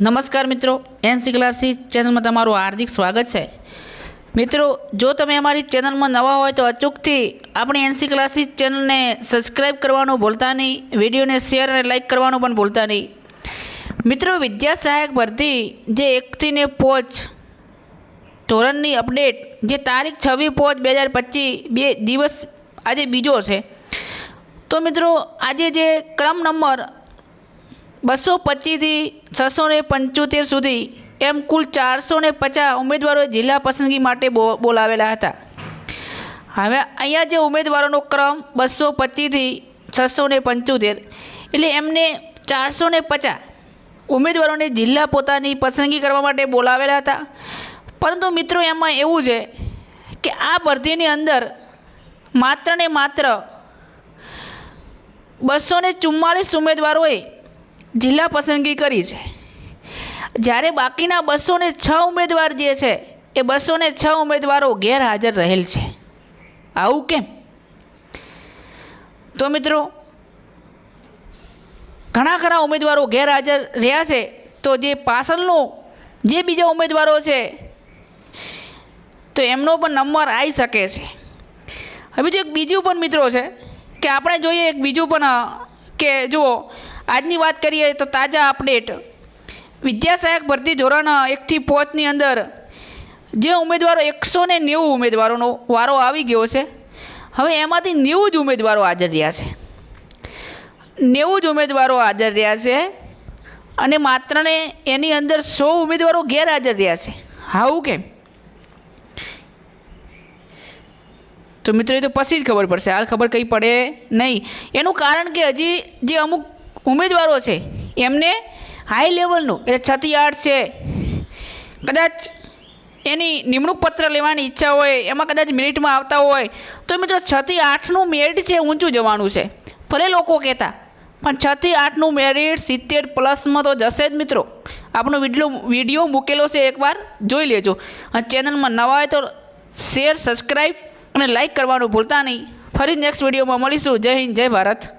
નમસ્કાર મિત્રો NC classy ચેનલમાં તમારું હાર્દિક સ્વાગત છે. મિત્રો, જો તમે અમારી ચેનલમાં નવા હોય તો અચૂકથી આપણી એનસી ક્લાસી ચેનલને સબસ્ક્રાઈબ કરવાનું ભૂલતા નહીં, વિડીયોને શેર અને લાઇક કરવાનું પણ ભૂલતા નહીં. મિત્રો, વિદ્યા સહાયક ભરતી જે એકથી ને પોચ ધોરણની અપડેટ, જે તારીખ છવ્વીસ પોચ બે હજાર પચીસ, બે દિવસ આજે બીજો છે. તો મિત્રો, આજે જે ક્રમ નંબર બસો પચીસથી છસો ને પંચોતેર સુધી એમ કુલ ચારસો ને પચાસ ઉમેદવારોએ જિલ્લા પસંદગી માટે બોલાવેલા હતા. હવે અહીંયા જે ઉમેદવારોનો ક્રમ બસો પચીસથી છસો ને પંચોતેર એટલે એમને ચારસો ને પચાસ ઉમેદવારોને જિલ્લા પોતાની પસંદગી કરવા માટે બોલાવેલા હતા. પરંતુ મિત્રો એમાં એવું છે કે આ ભરતીની અંદર માત્ર ને માત્ર બસો ને ચુમ્માલીસ ઉમેદવારોએ જિલ્લા પસંદગી કરી છે. જ્યારે બાકીના બસો ને છ ઉમેદવાર જે છે, એ બસો ને છ ઉમેદવારો ગેરહાજર રહેલ છે. આવું કેમ? તો મિત્રો, ઘણા ખરા ઉમેદવારો ગેરહાજર રહ્યા છે, તો જે પાસલનો જે બીજા ઉમેદવારો છે, તો એમનો પણ નંબર આવી શકે છે. હવે જો એક બીજું પણ મિત્રો છે, કે આપણે જોઈએ એક બીજું પણ કે જુઓ આજની વાત કરીએ તો તાજા અપડેટ. વિદ્યાસહાયક ભરતી ધોરણ એકથી પોચની અંદર જે ઉમેદવારો એકસો ને નેવું ઉમેદવારોનો વારો આવી ગયો છે, હવે એમાંથી નેવું જ ઉમેદવારો હાજર રહ્યા છે. નેવું જ ઉમેદવારો હાજર રહ્યા છે અને માત્ર ને એની અંદર સો ઉમેદવારો ગેરહાજર રહ્યા છે. આવું કેમ? તો મિત્રો, એ તો પછી જ ખબર પડશે. હાલ ખબર કંઈ પડે નહીં. એનું કારણ કે હજી જે અમુક ઉમેદવારો છે. એમને હાઈ લેવલનું એટલે છતી આઠ છે. કદાચ એની નિમણૂક પત્ર લેવાની ઈચ્છા હોય, એમાં કદાચ મિનિટમાં આવતા હોય, તો મિત્રો છથી આઠનું મેરિટ છે ઊંચું જવાનું છે. ભલે લોકો કહેતા, પણ છથી આઠનું મેરિટ સિત્તેર પ્લસમાં તો જશે જ મિત્રો. આપણો વીડિયો વીડિયો મૂકેલો છે એકવાર, જોઈ લેજો. અને ચેનલમાં નવા હોય તો શેર સબસ્ક્રાઈબ અને લાઇક કરવાનું ભૂલતા નહીં. ફરી નેક્સ્ટ વિડીયોમાં મળીશું. જય હિન્દ, જય ભારત.